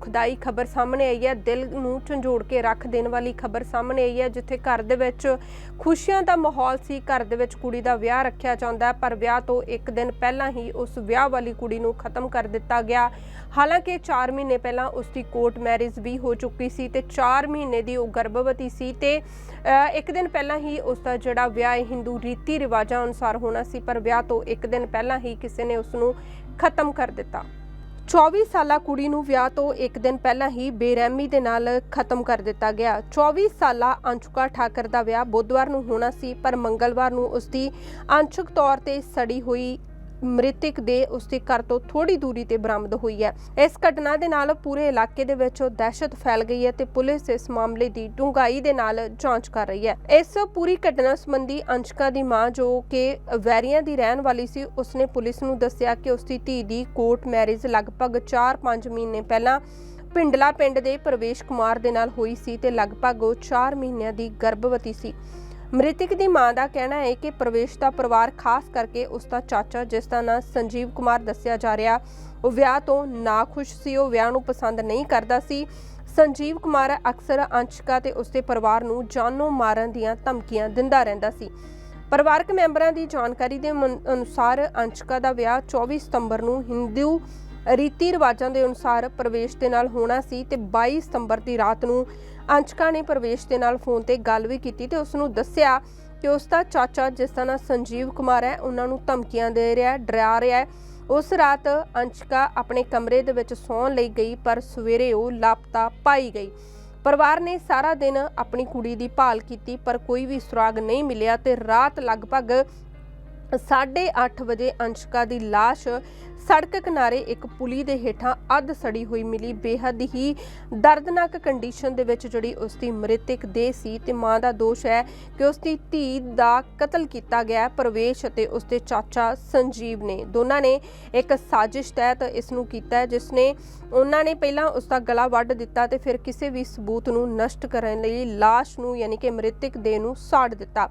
ਦੁਖਦਾਈ ਖਬਰ ਸਾਹਮਣੇ ਆਈ ਹੈ। ਦਿਲ ਨੂੰ ਝੰਜੋੜ ਕੇ ਰੱਖ ਦੇਣ ਵਾਲੀ ਖਬਰ ਸਾਹਮਣੇ ਆਈ ਹੈ, ਜਿੱਥੇ ਘਰ ਦੇ ਵਿੱਚ ਖੁਸ਼ੀਆਂ ਦਾ ਮਾਹੌਲ ਸੀ। ਘਰ ਦੇ ਵਿੱਚ ਕੁੜੀ ਦਾ ਵਿਆਹ ਰੱਖਿਆ ਜਾਂਦਾ ਪਰ ਵਿਆਹ ਤੋਂ ਇੱਕ ਦਿਨ ਪਹਿਲਾਂ ਹੀ ਉਸ ਵਿਆਹ ਵਾਲੀ ਕੁੜੀ ਨੂੰ ਖਤਮ ਕਰ ਦਿੱਤਾ ਗਿਆ। ਹਾਲਾਂਕਿ 4 ਮਹੀਨੇ ਪਹਿਲਾਂ ਉਸ ਦੀ ਕੋਰਟ ਮੈਰਿਜ ਵੀ ਹੋ ਚੁੱਕੀ ਸੀ ਤੇ 4 ਮਹੀਨੇ ਦੀ ਉਹ ਗਰਭਵਤੀ ਸੀ ਤੇ ਇੱਕ ਦਿਨ ਪਹਿਲਾਂ ਹੀ ਉਸ ਦਾ ਜਿਹੜਾ ਵਿਆਹ ਹੈ, ਹਿੰਦੂ ਰੀਤੀ ਰਿਵਾਜਾਂ ਅਨੁਸਾਰ ਹੋਣਾ ਸੀ, ਪਰ ਵਿਆਹ ਤੋਂ ਇੱਕ ਦਿਨ ਪਹਿਲਾਂ ਹੀ ਕਿਸੇ ਨੇ ਉਸ ਨੂੰ ਖਤਮ ਕਰ ਦਿੱਤਾ। 24 ਸਾਲਾ ਕੁੜੀ ਨੂੰ ਵਿਆਹ ਤੋਂ ਇੱਕ ਦਿਨ ਪਹਿਲਾਂ ਹੀ ਬੇਰਹਿਮੀ ਦੇ ਨਾਲ ਖਤਮ ਕਰ ਦਿੱਤਾ ਗਿਆ। 24 ਸਾਲਾ ਅੰਸ਼ੁਕਾ ਠਾਕਰ ਦਾ ਵਿਆਹ ਬੁੱਧਵਾਰ ਨੂੰ ਹੋਣਾ ਸੀ, ਪਰ ਮੰਗਲਵਾਰ ਨੂੰ ਉਸ ਦੀ ਅੰਸ਼ਕ ਤੌਰ ਤੇ ਸੜੀ ਹੋਈ ਮ੍ਰਿਤਕ ਦੇ ਉਸਦੇ ਘਰ ਤੋਂ ਥੋੜੀ ਦੂਰੀ ਤੇ ਬਰਾਮਦ ਹੋਈ ਹੈ। ਇਸ ਘਟਨਾ ਦੇ ਨਾਲ ਪੂਰੇ ਇਲਾਕੇ ਦੇ ਵਿੱਚ ਦਹਿਸ਼ਤ ਫੈਲ ਗਈ ਹੈ ਤੇ ਪੁਲਿਸ ਇਸ ਮਾਮਲੇ ਦੀ ਡੂੰਘਾਈ ਦੇ ਨਾਲ ਜਾਂਚ ਕਰ ਰਹੀ ਹੈ। ਇਸ ਪੂਰੀ ਘਟਨਾ ਸੰਬੰਧੀ ਅੰਸ਼ਕਾ ਦੀ ਮਾਂ ਜੋ ਕਿ ਵੈਰੀਆਂ ਦੀ ਰਹਿਣ ਵਾਲੀ ਸੀ, ਉਸਨੇ ਪੁਲਿਸ ਨੂੰ ਦੱਸਿਆ ਕਿ ਉਸਦੀ ਧੀ ਦੀ ਕੋਰਟ ਮੈਰਿਜ ਲਗਭਗ 4-5 ਮਹੀਨੇ ਪਹਿਲਾਂ ਪਿੰਡਲਾ ਪਿੰਡ ਦੇ ਪ੍ਰਵੇਸ਼ ਕੁਮਾਰ ਦੇ ਨਾਲ ਹੋਈ ਸੀ ਤੇ ਲਗਭਗ ਉਹ 4 ਮਹੀਨਿਆਂ ਦੀ ਗਰਭਵਤੀ ਸੀ। ਮ੍ਰਿਤਕ ਦੀ ਮਾਂ ਦਾ ਕਹਿਣਾ ਹੈ ਕਿ ਪ੍ਰਵੇਸ਼ ਦਾ ਪਰਿਵਾਰ ਖਾਸ ਕਰਕੇ ਉਸ ਦਾ ਚਾਚਾ, ਜਿਸ ਦਾ ਨਾਂ ਸੰਜੀਵ ਕੁਮਾਰ ਦੱਸਿਆ ਜਾ ਰਿਹਾ, ਉਹ ਵਿਆਹ ਤੋਂ ਨਾ ਖੁਸ਼ ਸੀ, ਉਹ ਵਿਆਹ ਨੂੰ ਪਸੰਦ ਨਹੀਂ ਕਰਦਾ ਸੀ। ਸੰਜੀਵ ਕੁਮਾਰ ਅਕਸਰ ਅੰਸ਼ਕਾ ਤੇ ਉਸਦੇ ਪਰਿਵਾਰ ਨੂੰ ਜਾਨੋਂ ਮਾਰਨ ਦੀਆਂ ਧਮਕੀਆਂ ਦਿੰਦਾ ਰਹਿੰਦਾ ਸੀ। ਪਰਿਵਾਰਕ ਮੈਂਬਰਾਂ ਦੀ ਜਾਣਕਾਰੀ ਦੇ ਅਨੁਸਾਰ ਅੰਸ਼ਕਾ ਦਾ ਵਿਆਹ 24 ਸਤੰਬਰ ਨੂੰ ਹਿੰਦੂ ਰੀਤੀ ਰਿਵਾਜਾਂ ਦੇ ਅਨੁਸਾਰ ਪ੍ਰਵੇਸ਼ ਦੇ ਨਾਲ ਹੋਣਾ ਸੀ ਤੇ 22 ਸਤੰਬਰ ਦੀ ਰਾਤ ਨੂੰ ਅੰਸ਼ਕਾ ਨੇ ਪ੍ਰਵੇਸ਼ ਦੇ ਨਾਲ ਫੋਨ ਤੇ ਗੱਲ ਵੀ ਕੀਤੀ ਤੇ ਉਸ ਨੂੰ ਦੱਸਿਆ ਕਿ ਉਸ ਦਾ ਚਾਚਾ ਜਿਸ ਦਾ ਨਾਂ ਸੰਜੀਵ ਕੁਮਾਰ ਹੈ ਉਹਨਾਂ ਨੂੰ ਧਮਕੀਆਂ ਦੇ ਰਿਹਾ ਹੈ, ਡਰਾ ਰਿਹਾ ਹੈ। ਉਸ ਰਾਤ ਅੰਸ਼ਕਾ ਆਪਣੇ ਕਮਰੇ ਦੇ ਵਿੱਚ ਸੌਣ ਲਈ ਗਈ ਪਰ ਸਵੇਰੇ ਉਹ ਲਾਪਤਾ ਪਾਈ ਗਈ। ਪਰਿਵਾਰ ਨੇ ਸਾਰਾ ਦਿਨ ਆਪਣੀ ਕੁੜੀ ਦੀ ਭਾਲ ਕੀਤੀ ਪਰ ਕੋਈ ਵੀ ਸੁਰਾਗ ਨਹੀਂ ਮਿਲਿਆ ਤੇ ਰਾਤ ਲਗਭਗ 8:30 ਵਜੇ ਅੰਸ਼ਕਾ ਦੀ ਲਾਸ਼ ਸੜਕ ਕਿਨਾਰੇ ਇੱਕ ਪੁਲੀ ਦੇ ਹੇਠਾਂ ਅੱਧ ਸੜੀ ਹੋਈ ਮਿਲੀ। ਬੇਹੱਦ ਹੀ ਦਰਦਨਾਕ ਕੰਡੀਸ਼ਨ ਦੇ ਵਿੱਚ ਜਿਹੜੀ ਉਸ ਦੀ ਮ੍ਰਿਤਕ ਦੇਹ ਸੀ ਤੇ ਮਾਂ ਦਾ ਦੋਸ਼ ਹੈ ਕਿ ਉਸ ਦੀ ਧੀ ਦਾ ਕਤਲ ਕੀਤਾ ਗਿਆ। ਪ੍ਰਵੇਸ਼ ਅਤੇ ਉਸ ਦੇ ਚਾਚਾ ਸੰਜੀਵ ਨੇ ਦੋਨਾਂ ਨੇ ਇੱਕ ਸਾਜ਼ਿਸ਼ ਤਹਿਤ ਇਸ ਨੂੰ ਕੀਤਾ ਹੈ, ਜਿਸ ਨੇ ਉਹਨਾਂ ਨੇ ਪਹਿਲਾਂ ਉਸ ਦਾ ਗਲਾ ਵੱਢ ਦਿੱਤਾ ਤੇ ਫਿਰ ਕਿਸੇ ਵੀ ਸਬੂਤ ਨੂੰ ਨਸ਼ਟ ਕਰਨ ਲਈ ਲਾਸ਼ ਨੂੰ ਯਾਨੀ ਕਿ ਮ੍ਰਿਤਕ ਦੇਹ ਨੂੰ ਸਾੜ ਦਿੱਤਾ।